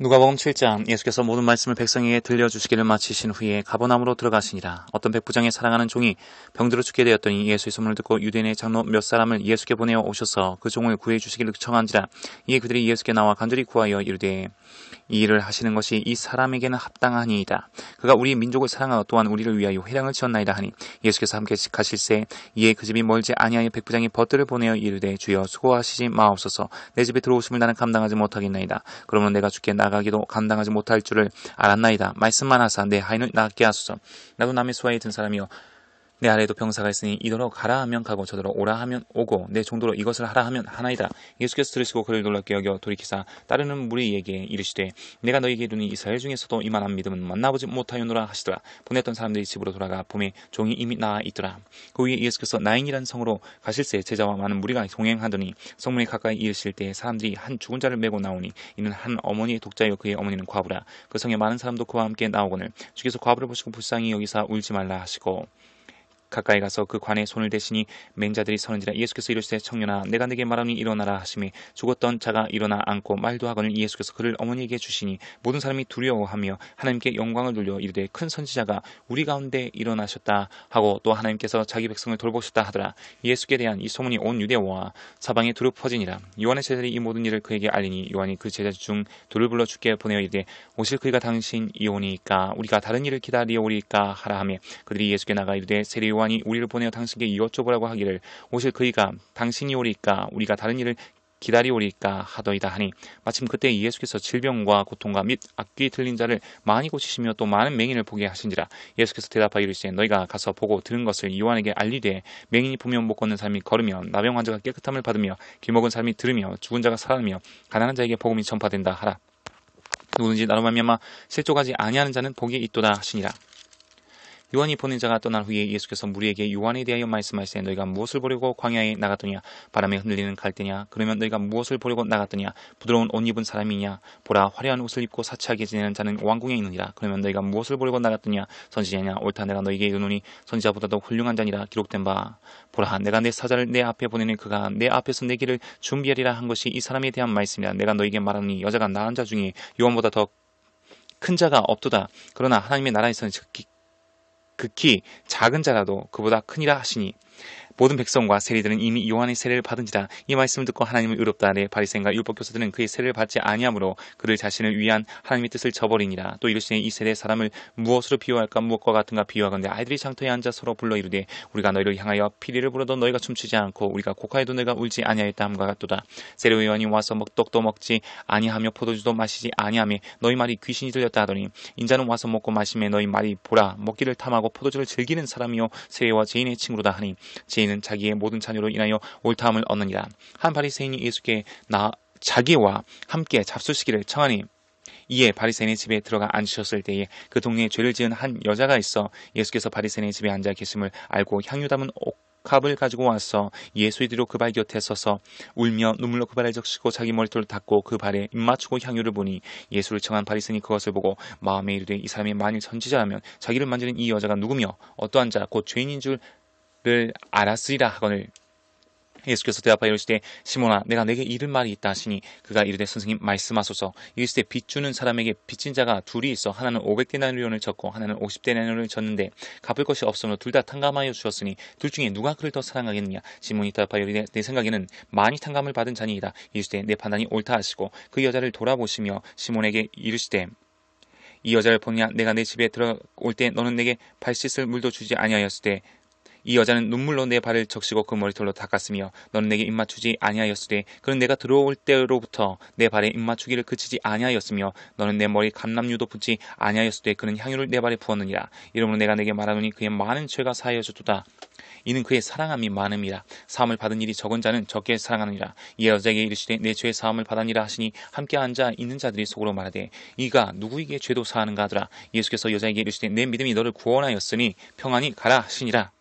누가복음 7장 예수께서 모든 말씀을 백성에게 들려주시기를 마치신 후에 가버나무로 들어가시니라 어떤 백부장의 사랑하는 종이 병들어 죽게 되었더니 예수의 소문을 듣고 유대인의 장로 몇 사람을 예수께 보내어 오셔서 그 종을 구해 주시기를 청한지라 이에 그들이 예수께 나와 간절히 구하여 이르되 이 일을 하시는 것이 이 사람에게는 합당하니이다. 그가 우리 민족을 사랑하고 또한 우리를 위하여 회당을 지었나이다 하니 예수께서 함께 가실새 이에 그 집이 멀지 아니하여 백부장이 벗들을 보내어 이르되 주여 수고하시지 마옵소서 내 집에 들어오심을 나는 감당하지 못하겠나이다. 그러면 내가 죽게 나 가기도 감당하지 못할 줄을 알았나이다. 말씀만 하사 내 하인을 낫게 하소서. 나도 남의 수하에 든 사람이여 내 아래에도 병사가 있으니 이더러 가라 하면 가고 저더러 오라 하면 오고 내 정도로 이것을 하라 하면 하나이다. 예수께서 들으시고 그를 놀랍게 여겨 돌이키사 따르는 무리에게 이르시되 내가 너에게 이르니 이스라엘 중에서도 이만한 믿음은 만나보지 못하였노라 하시더라. 보냈던 사람들이 집으로 돌아가 봄에 종이 이미 나와 있더라. 그 위에 예수께서 나인이라는 성으로 가실새 제자와 많은 무리가 동행하더니 성문에 가까이 이르실 때 사람들이 한 죽은 자를 메고 나오니 이는 한 어머니의 독자여 그의 어머니는 과부라. 그 성에 많은 사람도 그와 함께 나오거늘 주께서 과부를 보시고 불쌍히 여기사 울지 말라 하시고 가까이 가서 그 관에 손을 대시니 맹자들이 서는지라 예수께서 이르시되 청년아 내가 내게 말하니 일어나라 하심에 죽었던 자가 일어나 앉고 말도 하거늘 예수께서 그를 어머니에게 주시니 모든 사람이 두려워하며 하나님께 영광을 돌려 이르되 큰 선지자가 우리 가운데 일어나셨다 하고 또 하나님께서 자기 백성을 돌보셨다 하더라. 예수께 대한 이 소문이 온 유대와 사방에 두루 퍼지니라. 요한의 제자들이 이 모든 일을 그에게 알리니 요한이 그 제자 중 둘을 불러 죽게 보내어 이르되 오실 그이가 당신 이오니까 우리가 다른 일을 기다리오리까 하라 하며 그들이 예수께 나가 이르되 세례 요한이 우리를 보내어 당신께 여쭤보라고 하기를 오실 그이가 당신이 오리까 우리가 다른 일을 기다리오리까 하더이다 하니 마침 그때 예수께서 질병과 고통과 및 악귀 들린 자를 많이 고치시며 또 많은 맹인을 보게 하신지라 예수께서 대답하여 이르시되 너희가 가서 보고 들은 것을 요한에게 알리되 맹인이 보면 못 걷는 사람이 걸으며 나병 환자가 깨끗함을 받으며 길먹은 사람이 들으며 죽은 자가 살아나며 가난한 자에게 복음이 전파된다 하라. 누구든지 나로 말미암아 실족하지 아니하는 자는 복이 있도다 하시니라 요한이 보낸 자가 떠난 후에 예수께서 무리에게 요한에 대하여 말씀하시되 너희가 무엇을 보려고 광야에 나갔더냐? 바람에 흔들리는 갈대냐? 그러면 너희가 무엇을 보려고 나갔더냐? 부드러운 옷 입은 사람이냐? 보라 화려한 옷을 입고 사치하게 지내는 자는 왕궁에 있느니라. 그러면 너희가 무엇을 보려고 나갔더냐? 선지자냐? 옳다 내가 너희에게 이르노니 선지자보다도 훌륭한 자니라 기록된 바. 보라 내가 내 사자를 내 앞에 보내니 그가 내 앞에서 내 길을 준비하리라 한 것이 이 사람에 대한 말씀이라. 내가 너희에게 말하니 여자가 낳은 자 중에 요한보다 더 큰 자가 없도다. 그러나 하나님의 나라에서는 극히 작은 자라도 그보다 크니라 하시니 모든 백성과 세리들은 이미 요한의 세례를 받은지라 이 말씀을 듣고 하나님을 의롭다 하되 바리새인과 율법 교사들은 그의 세례를 받지 아니하므로 그를 자신을 위한 하나님의 뜻을 저버리니라. 또 이르시되 이 세대 사람을 무엇으로 비유할까? 무엇과 같은가 비유하건대 아이들이 장터에 앉아 서로 불러 이르되 우리가 너희를 향하여 피리를 불어도 너희가 춤추지 않고 우리가 곡하여도 너희가 울지 아니하였다 함과 같도다. 세례 요한이 와서 먹떡도 먹지 아니하며 포도주도 마시지 아니하며 너희 말이 귀신이 들렸다 하더니 인자는 와서 먹고 마시며 너희 말이 보라. 먹기를 탐하고 포도주를 즐기는 사람이요. 세례와 죄인의 친구로다 하니 죄인 바리새인은 자기의 모든 자녀로 인하여 옳다함을 얻느니라. 한 바리새인이 예수께 나 자기와 함께 잡수시기를 청하니 이에 바리새인의 집에 들어가 앉으셨을 때에 그 동네에 죄를 지은 한 여자가 있어 예수께서 바리새인의 집에 앉아 계심을 알고 향유 담은 옥합을 가지고 와서 예수의 뒤로 그 발 곁에 서서 울며 눈물로 그 발을 적시고 자기 머리털을 닦고 그 발에 입 맞추고 향유를 보니 예수를 청한 바리새인이 그것을 보고 마음에 이르되 이 사람이 만일 선지자라면 자기를 만지는 이 여자가 누구며 어떠한 자 곧 죄인인 줄 를 알았으리라 하거늘 예수께서 대답하여 이르시되 시몬아 내가 내게 이른 말이 있다 하시니 그가 이르되 선생님 말씀하소서. 이르시되 빚 주는 사람에게 빚진 자가 둘이 있어 하나는 500데나리온을 졌고 하나는 50데나리온을 졌는데 갚을 것이 없으므로 둘 다 탕감하여 주었으니 둘 중에 누가 그를 더 사랑하겠느냐? 시몬이 대답하여 이르되 내 생각에는 많이 탕감을 받은 자니이다 이르시되 내 판단이 옳다 하시고 그 여자를 돌아보시며 시몬에게 이르시되 이 여자를 보느냐? 내가 내 집에 들어올 때 너는 내게 발 씻을 물도 주지 아니하였을 때 이 여자는 눈물로 내 발을 적시고 그 머리털로 닦았으며 너는 내게 입맞추지 아니하였으되 그는 내가 들어올 때로부터 내 발에 입맞추기를 그치지 아니하였으며 너는 내 머리 감남유도 붙지 아니하였으되 그는 향유를 내 발에 부었느니라. 이러므로 내가 내게 말하노니 그의 많은 죄가 사하여졌도다. 이는 그의 사랑함이 많음이라. 사함을 받은 일이 적은 자는 적게 사랑하느니라. 이 여자에게 이르시되 내 죄의 사함을 받았니라 하시니 함께 앉아 있는 자들이 속으로 말하되 이가 누구에게 죄도 사하는가 하더라. 예수께서 여자에게 이르시되 내 믿음이 너를 구원하였으니 평안히 가라 하시니라